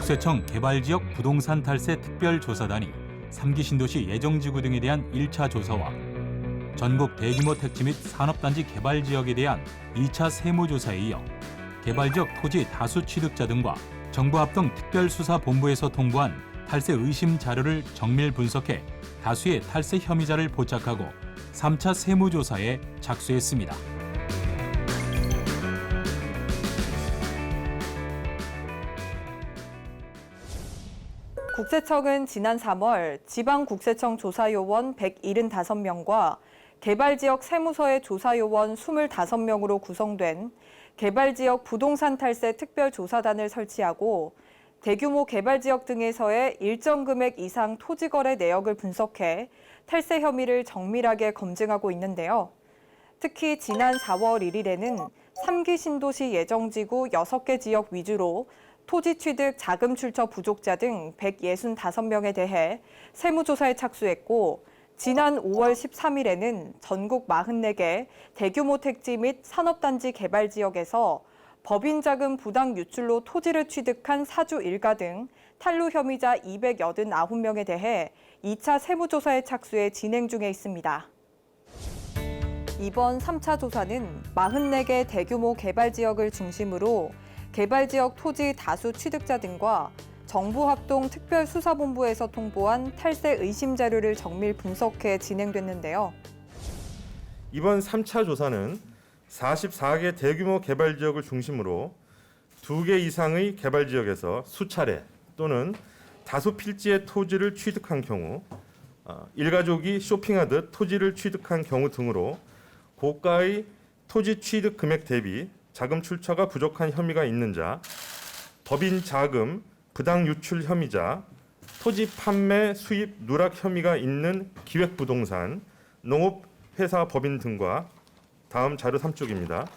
국세청 개발지역 부동산 탈세 특별조사단이 3기 신도시 예정지구 등에 대한 1차 조사와 전국 대규모 택지 및 산업단지 개발 지역에 대한 2차 세무조사에 이어 개발지역 토지 다수 취득자 등과 정부 합동 특별수사본부에서 통보한 탈세 의심 자료를 정밀 분석해 다수의 탈세 혐의자를 포착하고 3차 세무조사에 착수했습니다. 국세청은 지난 3월 지방국세청 조사요원 175명과 개발지역 세무서의 조사요원 25명으로 구성된 개발지역 부동산 탈세 특별조사단을 설치하고 대규모 개발지역 등에서의 일정 금액 이상 토지 거래 내역을 분석해 탈세 혐의를 정밀하게 검증하고 있는데요. 특히 지난 4월 1일에는 3기 신도시 예정지구 6개 지역 위주로 토지 취득 자금 출처 부족자 등 165명에 대해 세무조사에 착수했고 지난 5월 13일에는 전국 44개 대규모 택지 및 산업단지 개발 지역에서 법인 자금 부당 유출로 토지를 취득한 사주 일가 등 탈루 혐의자 289명에 대해 2차 세무조사에 착수해 진행 중에 있습니다. 이번 3차 조사는 44개 대규모 개발 지역을 중심으로 개발 지역 토지 다수 취득자 등과 정부 합동 특별수사본부에서 통보한 탈세 의심 자료를 정밀 분석해 진행됐는데요. 이번 3차 조사는 44개 대규모 개발 지역을 중심으로 2개 이상의 개발 지역에서 수차례 또는 다수 필지의 토지를 취득한 경우 어, 일가족이 쇼핑하듯 토지를 취득한 경우 등으로 고가의 토지 취득 금액 대비 자금 출처가 부족한 혐의가 있는 자, 법인 자금 부당 유출 혐의자, 토지 판매 수입 누락 혐의가 있는 기획부동산, 농업회사 법인 등과 다음 자료 3쪽입니다.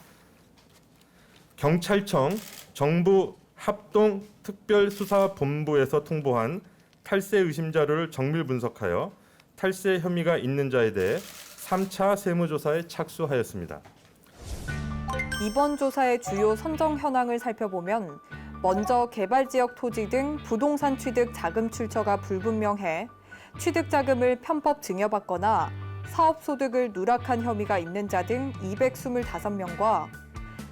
경찰청 정부 합동 특별수사본부에서 통보한 탈세 의심 자료를 정밀 분석하여 탈세 혐의가 있는 자에 대해 3차 세무조사에 착수하였습니다. 이번 조사의 주요 선정 현황을 살펴보면 먼저 개발 지역 토지 등 부동산 취득 자금 출처가 불분명해 취득 자금을 편법 증여받거나 사업 소득을 누락한 혐의가 있는 자 등 225명과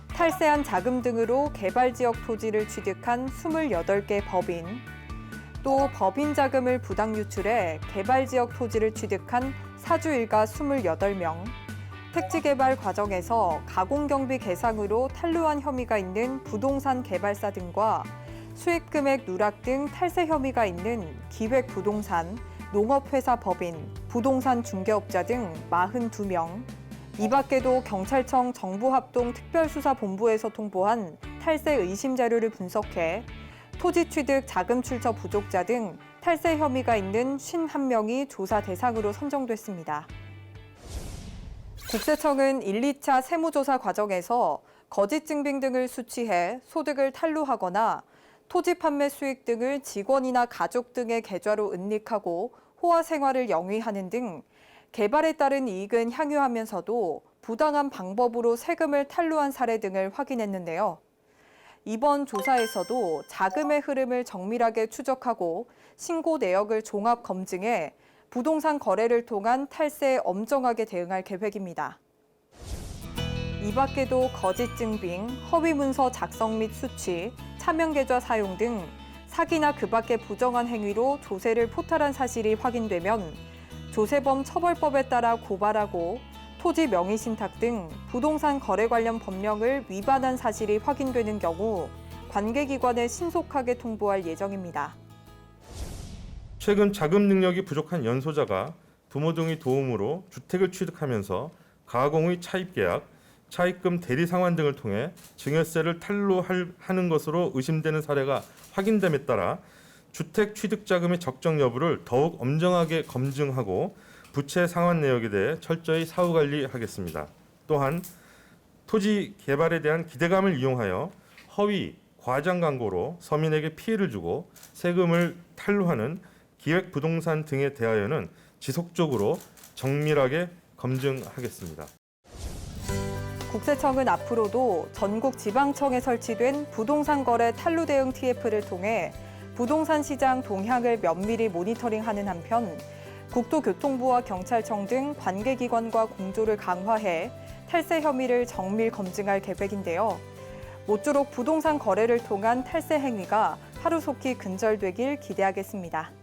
탈세한 자금 등으로 개발 지역 토지를 취득한 28개 법인, 또 법인 자금을 부당 유출해 개발 지역 토지를 취득한 사주 일가 28명, 택지 개발 과정에서 가공 경비 개상으로 탈루한 혐의가 있는 부동산 개발사 등과 수익 금액 누락 등 탈세 혐의가 있는 기획 부동산, 농업회사 법인, 부동산 중개업자 등 42명. 이 밖에도 경찰청 정부합동 특별수사본부에서 통보한 탈세 의심 자료를 분석해 토지 취득 자금 출처 부족자 등 탈세 혐의가 있는 51명이 조사 대상으로 선정됐습니다. 국세청은 1, 2차 세무조사 과정에서 거짓 증빙 등을 수취해 소득을 탈루하거나 토지 판매 수익 등을 직원이나 가족 등의 계좌로 은닉하고 호화 생활을 영위하는 등 개발에 따른 이익은 향유하면서도 부당한 방법으로 세금을 탈루한 사례 등을 확인했는데요. 이번 조사에서도 자금의 흐름을 정밀하게 추적하고 신고 내역을 종합 검증해 부동산 거래를 통한 탈세에 엄정하게 대응할 계획입니다. 이 밖에도 거짓 증빙, 허위 문서 작성 및 수취, 차명 계좌 사용 등 사기나 그 밖의 부정한 행위로 조세를 포탈한 사실이 확인되면 조세범 처벌법에 따라 고발하고 토지 명의 신탁 등 부동산 거래 관련 법령을 위반한 사실이 확인되는 경우 관계기관에 신속하게 통보할 예정입니다. 최근 자금 능력이 부족한 연소자가 부모 등의 도움으로 주택을 취득하면서 가공의 차입 계약, 차입금 대리 상환 등을 통해 증여세를 탈루하는 것으로 의심되는 사례가 확인됨에 따라 주택 취득 자금의 적정 여부를 더욱 엄정하게 검증하고 부채 상환 내역에 대해 철저히 사후 관리하겠습니다. 또한 토지 개발에 대한 기대감을 이용하여 허위 과장 광고로 서민에게 피해를 주고 세금을 탈루하는 기획 부동산 등에 대하여는 지속적으로 정밀하게 검증하겠습니다. 국세청은 앞으로도 전국 지방청에 설치된 부동산 거래 탈루 대응 TF를 통해 부동산 시장 동향을 면밀히 모니터링하는 한편 국토교통부와 경찰청 등 관계기관과 공조를 강화해 탈세 혐의를 정밀 검증할 계획인데요. 모쪼록 부동산 거래를 통한 탈세 행위가 하루속히 근절되길 기대하겠습니다.